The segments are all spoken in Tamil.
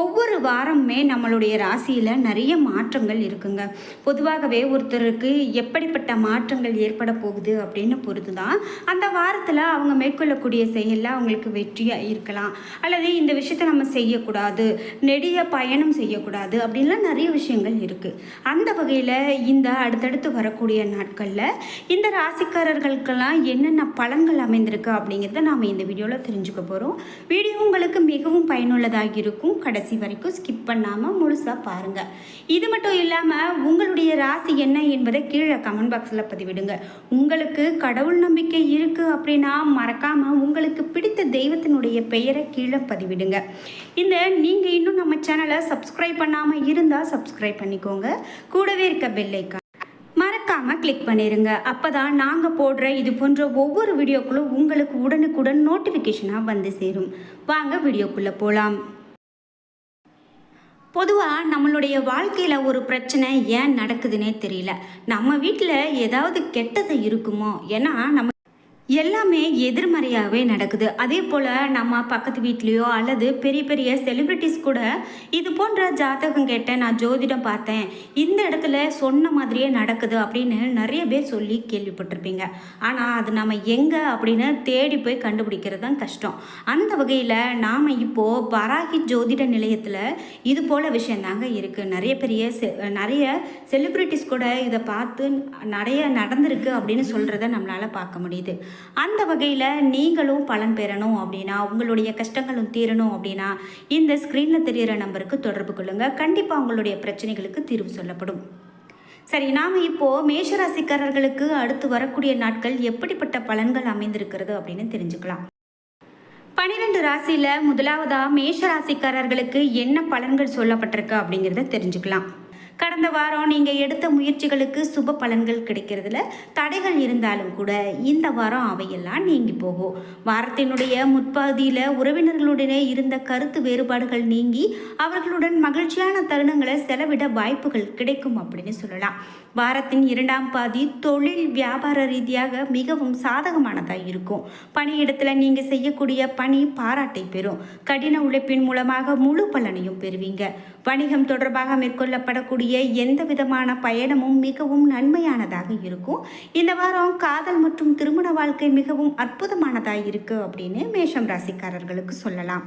ஒவ்வொரு வாரமுமே நம்மளுடைய ராசியில் நிறைய மாற்றங்கள் இருக்குங்க. பொதுவாகவே ஒருத்தருக்கு எப்படிப்பட்ட மாற்றங்கள் ஏற்பட போகுது அப்படின்னு பொறுத்து தான் அந்த வாரத்தில் அவங்க மேற்கொள்ளக்கூடிய செயலில் அவங்களுக்கு வெற்றியாக இருக்கலாம். அல்லது இந்த விஷயத்தை நம்ம செய்யக்கூடாது நெடிய பயணம் செய்யக்கூடாது அப்படின்லாம் நிறைய விஷயங்கள் இருக்குது அந்த வகையில் இந்த அடுத்தடுத்து வரக்கூடிய நாட்களில் இந்த ராசிக்காரர்களுக்கெல்லாம் என்னென்ன பலன்கள் அமைந்திருக்கு அப்படிங்கிறத நாம் இந்த வீடியோவில் தெரிஞ்சுக்க போகிறோம் வீடியோ உங்களுக்கு மிகவும் பயனுள்ளதாக இருக்கும். கடைசி வரைக்கும் ஸ்கிப் பண்ணாமல் முழுசாக பாருங்கள் இது மட்டும் இல்லாமல் உங்களுடைய ராசி என்ன என்பதை கீழே கமெண்ட் பாக்ஸில் பதிவிடுங்க. உங்களுக்கு கடவுள் நம்பிக்கை இருக்குது அப்படின்னா மறக்காமல் உங்களுக்கு பிடித்த தெய்வத்தினுடைய பெயரை கீழே பதிவிடுங்க. இந்த நீங்கள் இன்னும் நம்ம சேனலை சப்ஸ்கிரைப் பண்ணாமல் இருந்தால் சப்ஸ்கிரைப் பண்ணிக்கோங்க. கூடவே இருக்க பெல்லைக்கா மறக்காமல் கிளிக் அப்போ தான் நாங்கள் போடுற இது போன்ற ஒவ்வொரு வீடியோக்களும் உங்களுக்கு உடனுக்குடன் நோட்டிஃபிகேஷனாக வந்து சேரும். வாங்க வீடியோக்குள்ளே போகலாம் பொதுவாக நம்மளுடைய வாழ்க்கையில் ஒரு பிரச்சனை ஏன் நடக்குதுன்னே தெரியல. நம்ம வீட்டில் ஏதாவது கெட்டது இருக்குமோ? ஏன்னா நம்ம எல்லாமே எதிர்மறையாகவே நடக்குது. அதே போல் நம்ம பக்கத்து வீட்லேயோ அல்லது பெரிய பெரிய செலிப்ரிட்டிஸ் கூட இது போன்ற ஜாதகம் கேட்டேன் நான் ஜோதிடம் பார்த்தேன். இந்த இடத்துல சொன்ன மாதிரியே நடக்குது அப்படின்னு நிறைய பேர் சொல்லி கேள்விப்பட்டிருப்பீங்க. ஆனால் அது நம்ம எங்கே அப்படின்னு தேடி போய் கண்டுபிடிக்கிறது தான் கஷ்டம். அந்த வகையில் நாம் இப்போது பராகி ஜோதிட நிலையத்தில் இது போல் விஷயந்தாங்க இருக்குது நிறைய பெரிய செ- நிறைய செலிப்ரிட்டிஸ் கூட இதை பார்த்து நிறைய நடந்திருக்கு அப்படின்னு சொல்கிறத நம்மளால் பார்க்க முடியுது. அந்த வகையில் நீங்களும் பலன் பெறணும் அப்படின்னா உங்களுடைய கஷ்டங்களும் தீரணும் அப்படின்னா இந்த ஸ்க்ரீனில் தெரிகிற நம்பருக்கு தொடர்பு கொள்ளுங்கள் கண்டிப்பாக உங்களுடைய பிரச்சனைகளுக்கு தீர்வு சொல்லப்படும். சரி நாம் இப்போது மேஷராசிக்காரர்களுக்கு அடுத்து வரக்கூடிய நாட்கள் எப்படிப்பட்ட பலன்கள் அமைந்திருக்கிறது அப்படின்னு தெரிஞ்சுக்கலாம். பன்னிரெண்டு ராசியில் முதலாவதாக மேஷ ராசிக்காரர்களுக்கு என்ன பலன்கள் சொல்லப்பட்டிருக்கு அப்படிங்கிறத தெரிஞ்சுக்கலாம். கடந்த வாரம் நீங்கள் எடுத்த முயற்சிகளுக்கு சுப பலன்கள் கிடைக்கிறதுல தடைகள் இருந்தாலும் கூட இந்த வாரம் அவையெல்லாம் நீங்கி போகும். வாரத்தினுடைய முற்பகுதியில் உறவினர்களுடனே இருந்த கருத்து வேறுபாடுகள் நீங்கி அவர்களுடன் மகிழ்ச்சியான தருணங்களை செலவிட வாய்ப்புகள் கிடைக்கும் அப்படின்னு சொல்லலாம். வாரத்தின் இரண்டாம் பாதி தொழில் வியாபார ரீதியாக மிகவும் சாதகமானதாக இருக்கும். பணியிடத்தில் நீங்கள் செய்யக்கூடிய பணி பாராட்டை பெறும். கடின உழைப்பின் மூலமாக முழு பலனையும் பெறுவீங்க. வணிகம் தொடர்பாக மேற்கொள்ளப்படக்கூடிய எந்த விதமான பயணமும் மிகவும் நன்மையானதாக இருக்கும். இந்த வாரம் காதல் மற்றும் திருமண வாழ்க்கை மிகவும் அற்புதமானதாக இருக்கு அப்படின்னு மேஷம் ராசிக்காரர்களுக்கு சொல்லலாம்.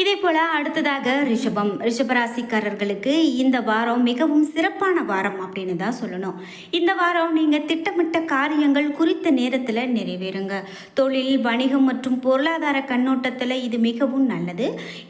இதே போல அடுத்ததாக ரிஷபம். ரிஷபராசிக்காரர்களுக்கு இந்த வாரம் மிகவும் சிறப்பான வாரம் அப்படின்னு தான் சொல்லணும். இந்த வாரம் நீங்கள் திட்டமிட்ட காரியங்கள் குறித்த நேரத்தில் நிறைவேறுங்க. தொழில் வணிகம் மற்றும் பொருளாதார கண்ணோட்டத்தில் இது மிகவும் நல்லது.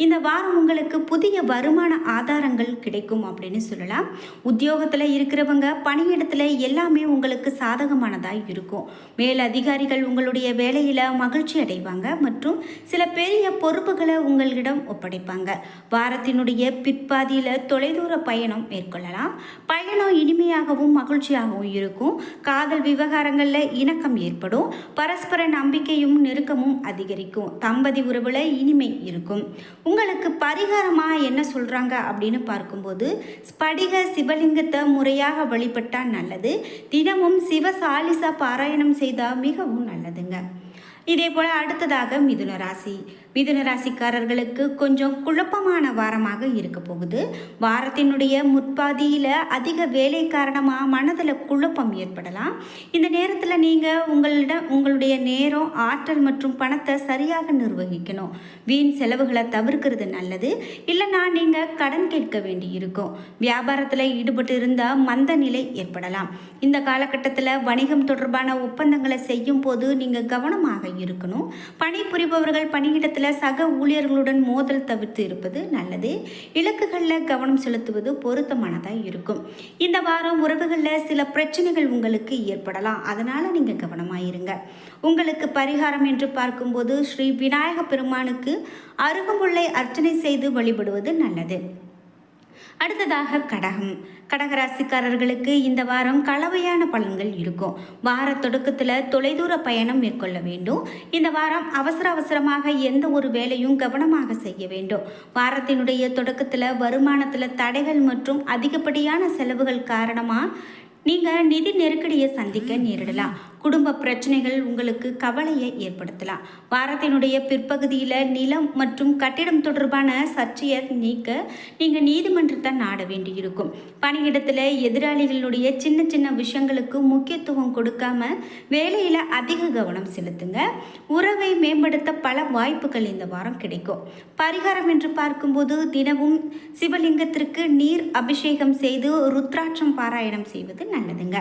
இந்த வாரம் உங்களுக்கு புதிய வருமான ஆதாரங்கள் கிடைக்கும் அப்படின்னு சொல்லலாம். உத்தியோகத்தில் இருக்கிறவங்க பணியிடத்தில் எல்லாமே உங்களுக்கு சாதகமானதாக இருக்கும். மேல் அதிகாரிகள் உங்களுடைய வேலையில் மகிழ்ச்சி அடைவாங்க மற்றும் சில பெரிய பொறுப்புகளை உங்களிடம் ஒப்படைப்பாங்க. வாரத்தினுடைய பிற்பாதியில் தொலைதூர பயணம் மேற்கொள்ளலாம். பயணம் இனிமையாகவும் மகிழ்ச்சியாகவும் இருக்கும். காதல் விவகாரங்களில் இணக்கம் ஏற்படும். பரஸ்பர நம்பிக்கையும் நெருக்கமும் அதிகரிக்கும். தம்பதி உறவுல இனிமை இருக்கும். உங்களுக்கு பரிகாரமாக என்ன சொல்கிறாங்க அப்படின்னு பார்க்கும்போது ஸ்படிக சிவலிங்கத்தை முறையாக வழிபட்டால் நல்லது. தினமும் சிவ சாலிசா பாராயணம் செய்தால் மிகவும் நல்லதுங்க. இதே போல் அடுத்ததாக மிதுன ராசி. மிதுன ராசிக்காரர்களுக்கு கொஞ்சம் குழப்பமான வாரமாக இருக்க போகுது. வாரத்தினுடைய முற்பாதியில் அதிக வேலை காரணமாக மனதில் குழப்பம் ஏற்படலாம். இந்த நேரத்தில் நீங்கள் உங்களிடம் உங்களுடைய நேரம் ஆற்றல் மற்றும் பணத்தை சரியாக நிர்வகிக்கணும். வீண் செலவுகளை தவிர்க்கிறது நல்லது. இல்லைனா நீங்கள் கடன் கேட்க வேண்டி இருக்கும் வியாபாரத்தில் ஈடுபட்டு இருந்தால் மந்த நிலை ஏற்படலாம். இந்த காலகட்டத்தில் வணிகம் தொடர்பான ஒப்பந்தங்களை செய்யும் போது நீங்கள் கவனமாக இருக்கணும். பணிபுரிபவர்கள் பணியிடத்தில் சக ஊழியர்களுடன் மோதல் தவிர்த்து இருப்பது நல்லது. இலக்குகளில் கவனம் செலுத்துவது பொருத்தமானதாக இருக்கும். இந்த வாரம் உறவுகளில் சில பிரச்சனைகள் உங்களுக்கு ஏற்படலாம். அதனால் நீங்கள் கவனமாக இருங்க உங்களுக்கு பரிகாரம் என்று பார்க்கும்போது ஸ்ரீ விநாயக பெருமானுக்கு அருகம்புல்லை அர்ச்சனை செய்து வழிபடுவது நல்லது. அடுத்ததாக கடகம். கடகராசிக்காரர்களுக்கு இந்த வாரம் கலவையான பலன்கள் இருக்கும். வார தொடக்கத்தில் தொலைதூர பயணம் மேற்கொள்ள வேண்டும். இந்த வாரம் அவசர அவசரமாக எந்த ஒரு வேலையும் கவனமாக செய்ய வேண்டும். வாரத்தினுடைய தொடக்கத்தில் வருமானத்தில் தடைகள் மற்றும் அதிகப்படியான செலவுகள் காரணமாக நீங்கள் நிதி நெருக்கடியை சந்திக்க நேரிடலாம். குடும்ப பிரச்சனைகள் உங்களுக்கு கவலையை ஏற்படுத்தலாம். வாரத்தினுடைய பிற்பகுதியில் நிலம் மற்றும் கட்டிடம் தொடர்பான சர்ச்சையை நீக்க நீங்கள் நீதிமன்றத்தை நாட வேண்டியிருக்கும். பணியிடத்தில் எதிராளிகளுடைய சின்ன சின்ன விஷயங்களுக்கு முக்கியத்துவம் கொடுக்காம வேலையில் அதிக கவனம் செலுத்துங்க. உறவை மேம்படுத்த பல வாய்ப்புகள் இந்த வாரம் கிடைக்கும். பரிகாரம் என்று பார்க்கும்போது தினமும் சிவலிங்கத்திற்கு நீர் அபிஷேகம் செய்து ருத்ராட்சம் பாராயணம் செய்வது நல்லதுங்க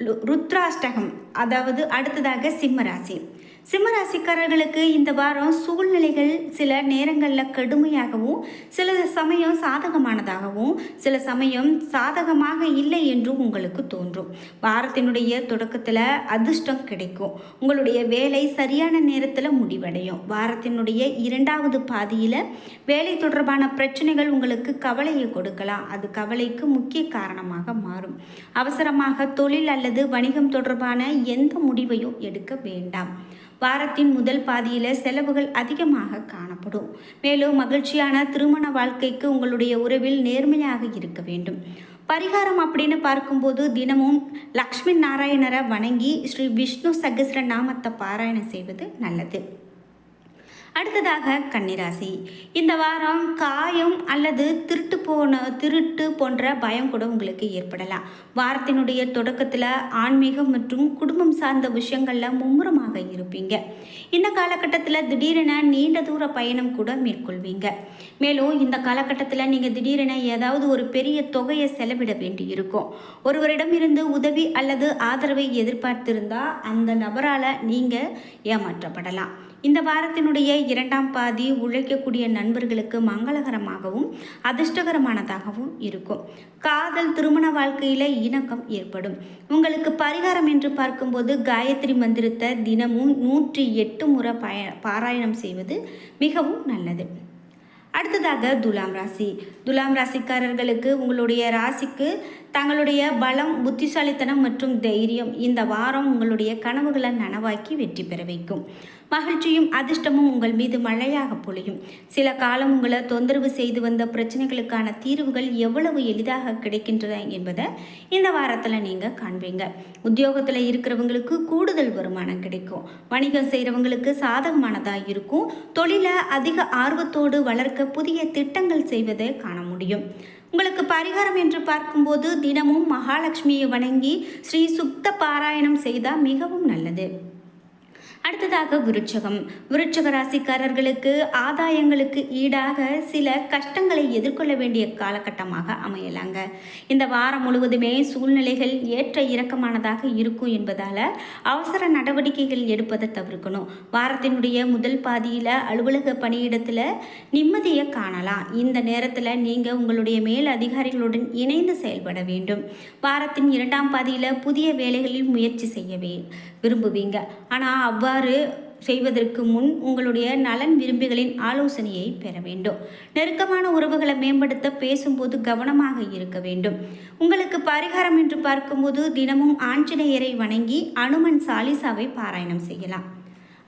ருத்ராஷ்டகம் அதாவது அடுத்ததாக சிம்மராசி. சிம்மராசிக்காரர்களுக்கு இந்த வாரம் சூழ்நிலைகள் சில நேரங்களில் கடுமையாகவும் சில சமயம் சாதகமானதாகவும் சில சமயம் சாதகமாக இல்லை என்றும் உங்களுக்கு தோன்றும். வாரத்தினுடைய தொடக்கத்தில் அதிர்ஷ்டம் கிடைக்கும். உங்களுடைய வேலை சரியான நேரத்தில் முடிவடையும். வாரத்தினுடைய இரண்டாவது பாதியில் வேலை தொடர்பான பிரச்சனைகள் உங்களுக்கு கவலையை கொடுக்கலாம். அது கவலைக்கு முக்கிய காரணமாக மாறும். அவசரமாக தொழில் அல்ல அல்லது வணிகம் தொடர்பான எந்த முடிவையும் எடுக்க வேண்டாம். வாரத்தின் முதல் பாதியில் செலவுகள் அதிகமாக காணப்படும். மேலும் மகிழ்ச்சியான திருமண வாழ்க்கைக்கு உங்களுடைய உறவில் நேர்மையாக இருக்க வேண்டும். பரிகாரம் அப்படின்னு பார்க்கும்போது தினமும் லக்ஷ்மி நாராயணரை வணங்கி ஸ்ரீ விஷ்ணு சகஸ்ர நாமத்தை பாராயணம் செய்வது நல்லது. அடுத்ததாக கன்னிராசி. இந்த வாரம் காயம் அல்லது திருட்டு போன திருட்டு போன்ற பயம் கூட உங்களுக்கு ஏற்படலாம். வாரத்தினுடைய தொடக்கத்தில் ஆன்மீகம் மற்றும் குடும்பம் சார்ந்த விஷயங்களில் மும்முரமாக இருப்பீங்க. இந்த காலகட்டத்தில் திடீரென நீண்ட தூர பயணம் கூட மேற்கொள்வீங்க. மேலும் இந்த காலகட்டத்தில் நீங்கள் திடீரென ஏதாவது ஒரு பெரிய தொகையை செலவிட வேண்டி இருக்கும் ஒருவரிடமிருந்து உதவி அல்லது ஆதரவை எதிர்பார்த்திருந்தால் அந்த நபரால் நீங்கள் ஏமாற்றப்படலாம். இந்த வாரத்தினுடைய இரண்டாம் பாதி உழைக்கக்கூடிய நண்பர்களுக்கு மங்களகரமாகவும் அதிர்ஷ்டகரமானதாகவும் இருக்கும். காதல் திருமண வாழ்க்கையில் இணக்கம் ஏற்படும். உங்களுக்கு பரிகாரம் என்று பார்க்கும்போது காயத்ரி மந்திரத்தை தினமும் நூற்றி எட்டு முறை பய பாராயணம் செய்வது மிகவும் நல்லது. அடுத்ததாக துலாம் ராசி. துலாம் ராசிக்காரர்களுக்கு உங்களுடைய ராசிக்கு தங்களுடைய பலம் புத்திசாலித்தனம் மற்றும் தைரியம் இந்த வாரம் உங்களுடைய கனவுகளை நனவாக்கி வெற்றி பெற வைக்கும். மகிழ்ச்சியும் அதிர்ஷ்டமும் உங்கள் மீது மழையாக பொழியும். சில காலம் உங்களை தொந்தரவு செய்து வந்த பிரச்சனைகளுக்கான தீர்வுகள் எவ்வளவு எளிதாக கிடைக்கின்றன என்பதை இந்த வாரத்தில் நீங்கள் காண்பீங்க. உத்தியோகத்தில் இருக்கிறவங்களுக்கு கூடுதல் வருமானம் கிடைக்கும். வணிகம் செய்கிறவங்களுக்கு சாதகமானதாக இருக்கும். தொழிலை அதிக ஆர்வத்தோடு வளர்க்க புதிய திட்டங்கள் செய்வதை காண முடியும். உங்களுக்கு பரிகாரம் என்று பார்க்கும்போது தினமும் மகாலட்சுமியை வணங்கி ஸ்ரீ சுத்த பாராயணம் செய்தால் மிகவும் நல்லது. அடுத்ததாக விருட்சகம். விருட்சக ராசிக்காரர்களுக்கு ஆதாயங்களுக்கு ஈடாக சில கஷ்டங்களை எதிர்கொள்ள வேண்டிய காலகட்டமாக அமையலாங்க. இந்த வாரம் முழுவதுமே சூழ்நிலைகள் ஏற்ற இறக்கமானதாக இருக்கும் என்பதால் அவசர நடவடிக்கைகள் எடுப்பதை தவிர்க்கணும். வாரத்தினுடைய முதல் பாதியில் அலுவலக பணியிடத்தில் நிம்மதியை காணலாம். இந்த நேரத்தில் நீங்கள் உங்களுடைய மேல் அதிகாரிகளுடன் இணைந்து செயல்பட வேண்டும். வாரத்தின் இரண்டாம் பாதியில் புதிய வேலைகளில் முயற்சி செய்யவே விரும்புவீங்க. ஆனால் அவ்வாறு செய்வதற்கு முன் உங்களுடைய நலன் விரும்பிகளின் ஆலோசனையை பெற வேண்டும். நெருக்கமான உறவுகளை மேம்படுத்த பேசும்போது கவனமாக இருக்க வேண்டும். உங்களுக்கு பரிகாரம் என்று பார்க்கும்போது தினமும் ஆஞ்சநேயரை வணங்கி அனுமன் சாலிசாவை பாராயணம் செய்யலாம்.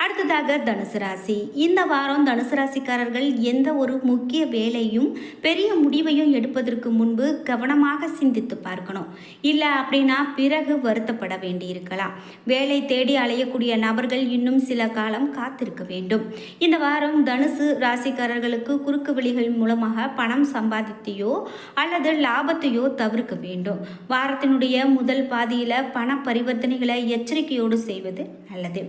அடுத்ததாக தனுசு ராசி. இந்த வாரம் தனுசு ராசிக்காரர்கள் எந்த ஒரு முக்கிய வேலையும் பெரிய முடிவையும் எடுப்பதற்கு முன்பு கவனமாக சிந்தித்து பார்க்கணும். இல்லை அப்படின்னா பிறகு வருத்தப்பட வேண்டியிருக்கலாம். வேலை தேடி அலையக்கூடிய நபர்கள் இன்னும் சில காலம் காத்திருக்க வேண்டும். இந்த வாரம் தனுசு ராசிக்காரர்களுக்கு குறுக்கு வழிகள் மூலமாக பணம் சம்பாதித்தையோ அல்லது லாபத்தையோ தவிர்க்க வேண்டும். வாரத்தினுடைய முதல் பாதியில் பண பரிவர்த்தனைகளை எச்சரிக்கையோடு செய்வது நல்லது.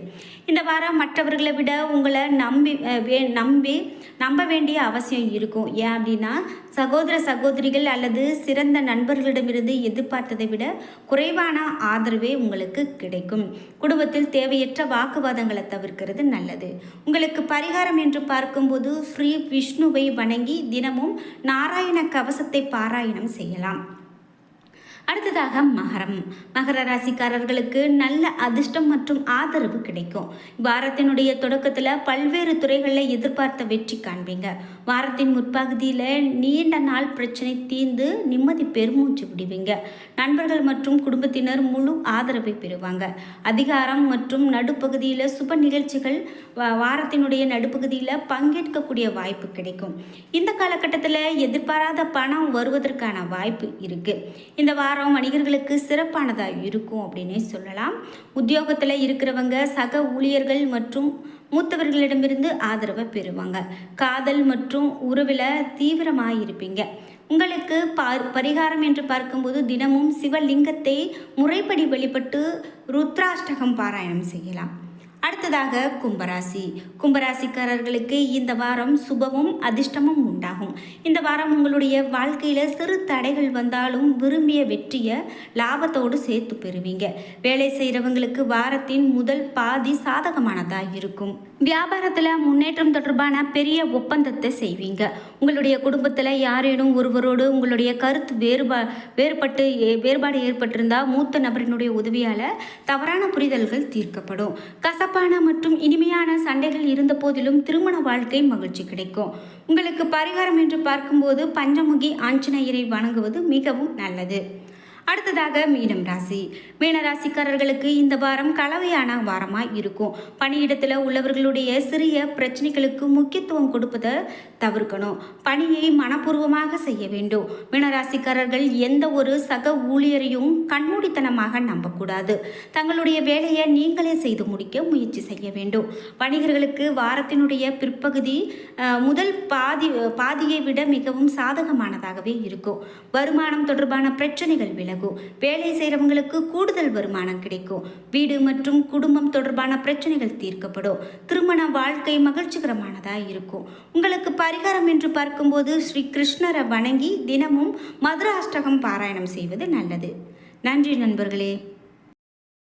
இந்த வாரம் மற்றவர்களை விட உங்களை நம்பி வே நம்பி நம்ப வேண்டிய அவசியம் இருக்கும். ஏன் அப்படின்னா சகோதர சகோதரிகள் அல்லது சிறந்த நண்பர்களிடமிருந்து எதிர்பார்த்ததை விட குறைவான ஆதரவே உங்களுக்கு கிடைக்கும். குடும்பத்தில் தேவையற்ற வாக்குவாதங்களை தவிர்க்கிறது நல்லது. உங்களுக்கு பரிகாரம் என்று பார்க்கும்போது ஸ்ரீ விஷ்ணுவை வணங்கி தினமும் நாராயண கவசத்தை பாராயணம் செய்யலாம். அடுத்ததாக மகரம். மகர ராசிக்காரர்களுக்கு நல்ல அதிர்ஷ்டம் மற்றும் ஆதரவு கிடைக்கும். வாரத்தினுடைய தொடக்கத்தில் பல்வேறு துறைகளில் எதிர்பார்த்த வெற்றி காண்பீங்க. வாரத்தின் முற்பகுதியில் நீண்ட நாள் பிரச்சனை தீர்ந்து நிம்மதி பெருமூச்சு விடுவீங்க நண்பர்கள் மற்றும் குடும்பத்தினர் முழு ஆதரவை பெறுவாங்க. அதிகாரம் மற்றும் நடுப்பகுதியில் சுப நிகழ்ச்சிகள் வாரத்தினுடைய நடுப்பகுதியில் பங்கேற்கக்கூடிய வாய்ப்பு கிடைக்கும். இந்த காலகட்டத்தில் எதிர்பாராத பணம் வருவதற்கான வாய்ப்பு இருக்குது இந்த வாரம் வாரம் வணிகர்களுக்கு சிறப்பானதாக இருக்கும் அப்படின்னே சொல்லலாம். உத்தியோகத்தில் இருக்கிறவங்க சக ஊழியர்கள் மற்றும் மூத்தவர்களிடமிருந்து ஆதரவை பெறுவாங்க. காதல் மற்றும் உறவில் தீவிரமாக இருப்பீங்க உங்களுக்கு பரிகாரம் என்று பார்க்கும்போது தினமும் சிவலிங்கத்தை முறைப்படி வழிபட்டு ருத்ராஷ்டகம் பாராயணம் செய்யலாம். அடுத்ததாக கும்பராசி. கும்பராசிக்காரர்களுக்கு இந்த வாரம் சுபமும் அதிர்ஷ்டமும் உண்டாகும். இந்த வாரம் உங்களுடைய வாழ்க்கையில் சிறு தடைகள் வந்தாலும் விரும்பிய வெற்றியை லாபத்தோடு சேர்த்து பெறுவீங்க. வேலை செய்கிறவங்களுக்கு வாரத்தின் முதல் பாதி சாதகமானதாக இருக்கும். வியாபாரத்தில் முன்னேற்றம் தொடர்பான பெரிய ஒப்பந்தத்தை செய்வீங்க. உங்களுடைய குடும்பத்தில் யாரேனும் ஒருவரோடு உங்களுடைய கருத்து வேறுபா வேறுபட்டு ஏ- வேறுபாடு ஏற்பட்டிருந்தால் மூத்த நபரினுடைய உதவியால் தவறான புரிதல்கள் தீர்க்கப்படும். கசப்பான மற்றும் இனிமையான சண்டைகள் இருந்த போதிலும் திருமண வாழ்க்கை மகிழ்ச்சி கிடைக்கும். உங்களுக்கு பரிகாரம் என்று பார்க்கும்போது பஞ்சமுகி ஆஞ்சநேயரை வணங்குவது மிகவும் நல்லது. அடுத்ததாக மீனம் ராசி. மீன ராசிக்காரர்களுக்கு இந்த வாரம் கலவையான வாரமாக இருக்கும். பணியிடத்தில் உள்ளவர்களுடைய சிறிய பிரச்சனைகளுக்கு முக்கியத்துவம் கொடுப்பதை தவிர்க்கணும். பணியை மனப்பூர்வமாக செய்ய வேண்டும். மீனராசிக்காரர்கள் எந்த ஒரு சக ஊழியரையும் கண்மூடித்தனமாக நம்பக்கூடாது. தங்களுடைய வேலையை நீங்களே செய்து முடிக்க முயற்சி செய்ய வேண்டும். வணிகர்களுக்கு வாரத்தினுடைய பிற்பகுதி முதல் பாதி பாதியை விட மிகவும் சாதகமானதாகவே இருக்கும். வருமானம் தொடர்பான பிரச்சனைகள் விலகும் வேலை செய்கிறவங்களுக்கு கூடுதல் வருமானம் கிடைக்கும். வீடு மற்றும் குடும்பம் தொடர்பான பிரச்சனைகள் தீர்க்கப்படும். திருமண வாழ்க்கை மகிழ்ச்சிகரமானதாக இருக்கும். உங்களுக்கு பரிகாரம் என்று பார்க்கும்போது ஸ்ரீ கிருஷ்ணரை வணங்கி தினமும் மதுராஷ்டகம் பாராயணம் செய்வது நல்லது. நன்றி நண்பர்களே.